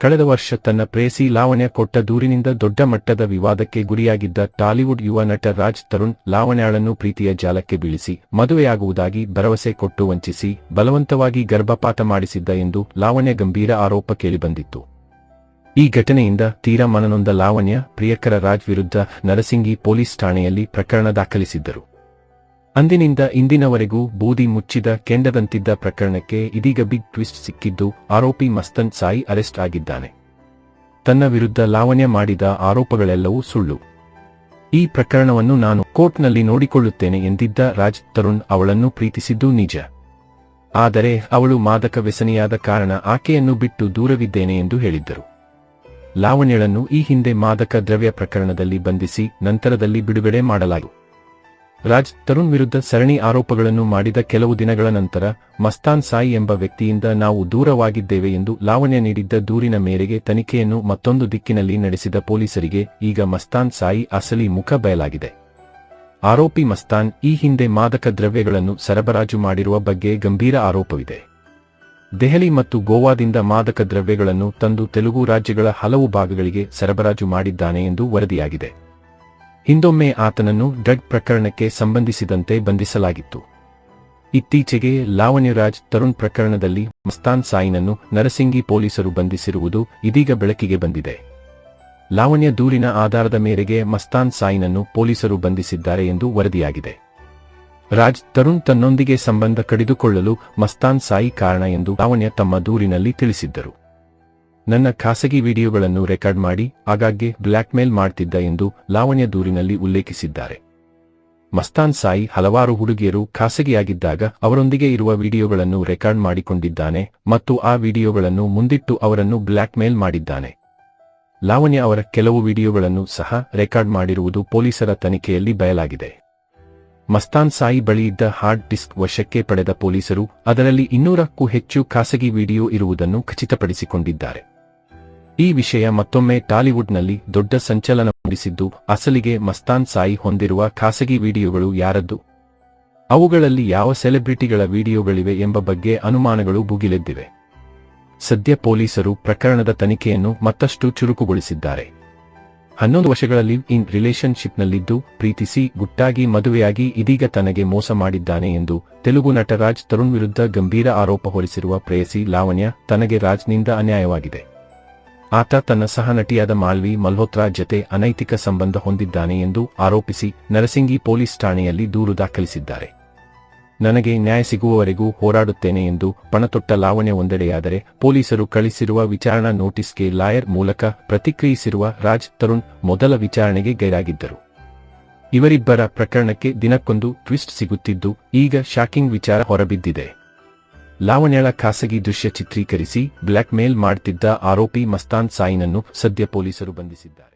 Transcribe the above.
ಕಳೆದ ವರ್ಷ ತನ್ನ ಪ್ರೇಸಿ ಲಾವಣ್ಯ ಕೊಟ್ಟ ದೂರಿನಿಂದ ದೊಡ್ಡ ಮಟ್ಟದ ವಿವಾದಕ್ಕೆ ಗುರಿಯಾಗಿದ್ದ ಟಾಲಿವುಡ್ ಯುವ ನಟ ರಾಜ್ ತರುಣ್ ಲಾವಣ್ಯಾಳನ್ನು ಪ್ರೀತಿಯ ಜಾಲಕ್ಕೆ ಬೀಳಿಸಿ, ಮದುವೆಯಾಗುವುದಾಗಿ ಭರವಸೆ ಕೊಟ್ಟು ವಂಚಿಸಿ, ಬಲವಂತವಾಗಿ ಗರ್ಭಪಾತ ಮಾಡಿಸಿದ್ದ ಎಂದು ಲಾವಣ್ಯ ಗಂಭೀರ ಆರೋಪ ಕೇಳಿಬಂದಿತ್ತು. ಈ ಘಟನೆಯಿಂದ ತೀರಾ ಮನನೊಂದ ಲಾವಣ್ಯ, ಪ್ರಿಯಕರ ರಾಜ್ ವಿರುದ್ಧ ನರಸಿಂಗಿ ಪೊಲೀಸ್ ಠಾಣೆಯಲ್ಲಿ ಪ್ರಕರಣ ದಾಖಲಿಸಿದ್ದರು. ಅಂದಿನಿಂದ ಇಂದಿನವರೆಗೂ ಬೂದಿ ಮುಚ್ಚಿದ ಕೆಂಡದಂತಿದ್ದ ಪ್ರಕರಣಕ್ಕೆ ಇದೀಗ ಬಿಗ್ ಟ್ವಿಸ್ಟ್ ಸಿಕ್ಕಿದ್ದು, ಆರೋಪಿ ಮಸ್ತನ್ ಸಾಯಿ ಅರೆಸ್ಟ್ ಆಗಿದ್ದಾನೆ. ತನ್ನ ವಿರುದ್ಧ ಲಾವಣ್ಯ ಮಾಡಿದ ಆರೋಪಗಳೆಲ್ಲವೂ ಸುಳ್ಳು. ಈ ಪ್ರಕರಣವನ್ನು ನಾನು ಕೋರ್ಟ್ನಲ್ಲಿ ನೋಡಿಕೊಳ್ಳುತ್ತೇನೆ ಎಂದಿದ್ದ ರಾಜ್ ತರುಣ್ ಅವಳನ್ನು ಪ್ರೀತಿಸಿದ್ದು ನಿಜ. ಆದರೆ ಅವಳು ಮಾದಕ ವ್ಯಸನಿಯಾದ ಕಾರಣ ಆಕೆಯನ್ನು ಬಿಟ್ಟು ದೂರವಿದ್ದೇನೆ ಎಂದು ಹೇಳಿದ್ದರು. ಲಾವಣ್ಯಳನ್ನು ಈ ಹಿಂದೆ ಮಾದಕ ದ್ರವ್ಯ ಪ್ರಕರಣದಲ್ಲಿ ಬಂಧಿಸಿ, ನಂತರದಲ್ಲಿ ಬಿಡುಗಡೆ ಮಾಡಲಾಯಿತು. ರಾಜ್ ತರುಣ್ ವಿರುದ್ಧ ಸರಣಿ ಆರೋಪಗಳನ್ನು ಮಾಡಿದ ಕೆಲವು ದಿನಗಳ ನಂತರ ಮಸ್ತಾನ್ ಸಾಯಿ ಎಂಬ ವ್ಯಕ್ತಿಯಿಂದ ನಾವು ದೂರವಾಗಿದ್ದೇವೆ ಎಂದು ಲಾವಣ್ಯ ನೀಡಿದ್ದ ದೂರಿನ ಮೇರೆಗೆ ತನಿಖೆಯನ್ನು ಮತ್ತೊಂದು ದಿಕ್ಕಿನಲ್ಲಿ ನಡೆಸಿದ ಪೊಲೀಸರಿಗೆ ಈಗ ಮಸ್ತಾನ್ ಸಾಯಿ ಅಸಲಿ ಮುಖ ಬಯಲಾಗಿದೆ. ಆರೋಪಿ ಮಸ್ತಾನ್ ಈ ಹಿಂದೆ ಮಾದಕ ದ್ರವ್ಯಗಳನ್ನು ಸರಬರಾಜು ಮಾಡಿರುವ ಬಗ್ಗೆ ಗಂಭೀರ ಆರೋಪವಿದೆ. ದೆಹಲಿ ಮತ್ತು ಗೋವಾದಿಂದ ಮಾದಕ ದ್ರವ್ಯಗಳನ್ನು ತಂದು ತೆಲುಗು ರಾಜ್ಯಗಳ ಹಲವು ಭಾಗಗಳಿಗೆ ಸರಬರಾಜು ಮಾಡಿದ್ದಾನೆ ಎಂದು ವರದಿಯಾಗಿದೆ. ಹಿಂದೊಮ್ಮೆ ಆತನನ್ನು ಡ್ರಗ್ ಪ್ರಕರಣಕ್ಕೆ ಸಂಬಂಧಿಸಿದಂತೆ ಬಂಧಿಸಲಾಗಿತ್ತು. ಇತ್ತೀಚೆಗೆ ಲಾವಣ್ಯರಾಜ್ ತರುಣ್ ಪ್ರಕರಣದಲ್ಲಿ ಮಸ್ತಾನ್ ಸಾಯಿನನ್ನು ನರಸಿಂಗಿ ಪೊಲೀಸರು ಬಂಧಿಸಿರುವುದು ಇದೀಗ ಬೆಳಕಿಗೆ ಬಂದಿದೆ. ಲಾವಣ್ಯ ದೂರಿನ ಆಧಾರದ ಮೇರೆಗೆ ಮಸ್ತಾನ್ ಸಾಯಿನನ್ನು ಪೊಲೀಸರು ಬಂಧಿಸಿದ್ದಾರೆ ಎಂದು ವರದಿಯಾಗಿದೆ. ರಾಜ್ ತರುಣ್ ತನ್ನೊಂದಿಗೆ ಸಂಬಂಧ ಕಡಿದುಕೊಳ್ಳಲು ಮಸ್ತಾನ್ ಸಾಯಿ ಕಾರಣ ಎಂದು ಲಾವಣ್ಯ ತಮ್ಮ ದೂರಿನಲ್ಲಿ ತಿಳಿಸಿದ್ದರು. ನನ್ನ ಖಾಸಗಿ ವಿಡಿಯೋಗಳನ್ನು ರೆಕಾರ್ಡ್ ಮಾಡಿ ಆಗಾಗ್ಗೆ ಬ್ಲ್ಯಾಕ್ಮೇಲ್ ಮಾಡ್ತಿದ್ದ ಎಂದು ಲಾವಣ್ಯ ದೂರಿನಲ್ಲಿ ಉಲ್ಲೇಖಿಸಿದ್ದಾರೆ. ಮಸ್ತಾನ್ ಸಾಯಿ ಹಲವಾರು ಹುಡುಗಿಯರು ಖಾಸಗಿಯಾಗಿದ್ದಾಗ ಅವರೊಂದಿಗೆ ಇರುವ ವಿಡಿಯೋಗಳನ್ನು ರೆಕಾರ್ಡ್ ಮಾಡಿಕೊಂಡಿದ್ದಾನೆ ಮತ್ತು ಆ ವಿಡಿಯೋಗಳನ್ನು ಮುಂದಿಟ್ಟು ಅವರನ್ನು ಬ್ಲ್ಯಾಕ್ಮೇಲ್ ಮಾಡಿದ್ದಾನೆ. ಲಾವಣ್ಯ ಅವರ ಕೆಲವು ವಿಡಿಯೋಗಳನ್ನು ಸಹ ರೆಕಾರ್ಡ್ ಮಾಡಿರುವುದು ಪೊಲೀಸರ ತನಿಖೆಯಲ್ಲಿ ಬಯಲಾಗಿದೆ. ಮಸ್ತಾನ್ ಸಾಯಿ ಬಳಿ ಇದ್ದ ಹಾರ್ಡ್ ಡಿಸ್ಕ್ ವಶಕ್ಕೆ ಪಡೆದ ಪೊಲೀಸರು ಅದರಲ್ಲಿ ಇನ್ನೂರಕ್ಕೂ ಹೆಚ್ಚು ಖಾಸಗಿ ವಿಡಿಯೋ ಇರುವುದನ್ನು ಖಚಿತಪಡಿಸಿಕೊಂಡಿದ್ದಾರೆ. ಈ ವಿಷಯ ಮತ್ತೊಮ್ಮೆ ಟಾಲಿವುಡ್ನಲ್ಲಿ ದೊಡ್ಡ ಸಂಚಲನ ಮೂಡಿಸಿದ್ದು ಅಸಲಿಗೆ ಮಸ್ತಾನ್ ಸಾಯಿ ಹೊಂದಿರುವ ಖಾಸಗಿ ವಿಡಿಯೋಗಳು ಯಾರದ್ದು? ಅವುಗಳಲ್ಲಿ ಯಾವ ಸೆಲೆಬ್ರಿಟಿಗಳ ವಿಡಿಯೋಗಳಿವೆ ಎಂಬ ಬಗ್ಗೆ ಅನುಮಾನಗಳು ಭುಗಿಲೆದ್ದಿವೆ. ಸದ್ಯ ಪೊಲೀಸರು ಪ್ರಕರಣದ ತನಿಖೆಯನ್ನು ಮತ್ತಷ್ಟು ಚುರುಕುಗೊಳಿಸಿದ್ದಾರೆ. ಹನ್ನೊಂದು ವರ್ಷಗಳಲ್ಲಿ ಇನ್ ರಿಲೇಶನ್ಶಿಪ್ನಲ್ಲಿದ್ದು ಪ್ರೀತಿಸಿ, ಗುಟ್ಟಾಗಿ, ಮದುವೆಯಾಗಿ ಇದೀಗ ತನಗೆ ಮೋಸ ಮಾಡಿದ್ದಾನೆ ಎಂದು ತೆಲುಗು ನಟರಾಜ್ ತರುಣ್ ವಿರುದ್ಧ ಗಂಭೀರ ಆರೋಪ ಹೊರಿಸಿರುವ ಪ್ರೇಯಸಿ ಲಾವಣ್ಯ, ತನಗೆ ರಾಜ್ನಿಂದ ಅನ್ಯಾಯವಾಗಿದೆ. ಆತ ತನ್ನ ಸಹ ನಟಿಯಾದ ಮಾಲ್ವಿ ಮಲ್ಹೋತ್ರಾ ಜತೆ ಅನೈತಿಕ ಸಂಬಂಧ ಹೊಂದಿದ್ದಾನೆ ಎಂದು ಆರೋಪಿಸಿ ನರಸಿಂಗಿ ಪೊಲೀಸ್ ಠಾಣೆಯಲ್ಲಿ ದೂರು ದಾಖಲಿಸಿದ್ದಾರೆ. ನನಗೆ ನ್ಯಾಯ ಸಿಗುವವರೆಗೂ ಹೋರಾಡುತ್ತೇನೆ ಎಂದು ಪಣತೊಟ್ಟ ಲಾವಣ್ಯ ಒಂದೆಡೆಯಾದರೆ ಪೊಲೀಸರು ಕಳಿಸಿರುವ ವಿಚಾರಣಾ ನೋಟಿಸ್ಗೆ ಲಾಯರ್ ಮೂಲಕ ಪ್ರತಿಕ್ರಿಯಿಸಿರುವ ರಾಜ್ ತರುಣ್ ಮೊದಲ ವಿಚಾರಣೆಗೆ ಗೈರಾಗಿದ್ದರು. ಇವರಿಬ್ಬರ ಪ್ರಕರಣಕ್ಕೆ ದಿನಕ್ಕೊಂದು ಟ್ವಿಸ್ಟ್ ಸಿಗುತ್ತಿದ್ದು ಈಗ ಶಾಕಿಂಗ್ ವಿಚಾರ ಹೊರಬಿದ್ದಿದೆ. ಲಾವಣ್ಯಳ ಖಾಸಗಿ ದೃಶ್ಯ ಚಿತ್ರೀಕರಿಸಿ ಬ್ಲ್ಯಾಕ್ ಮೇಲ್ ಮಾಡ್ತಿದ್ದ ಆರೋಪಿ ಮಸ್ತಾನ್ ಸಾಯಿನನ್ನು ಸದ್ಯ ಪೊಲೀಸರು ಬಂಧಿಸಿದ್ದಾರೆ.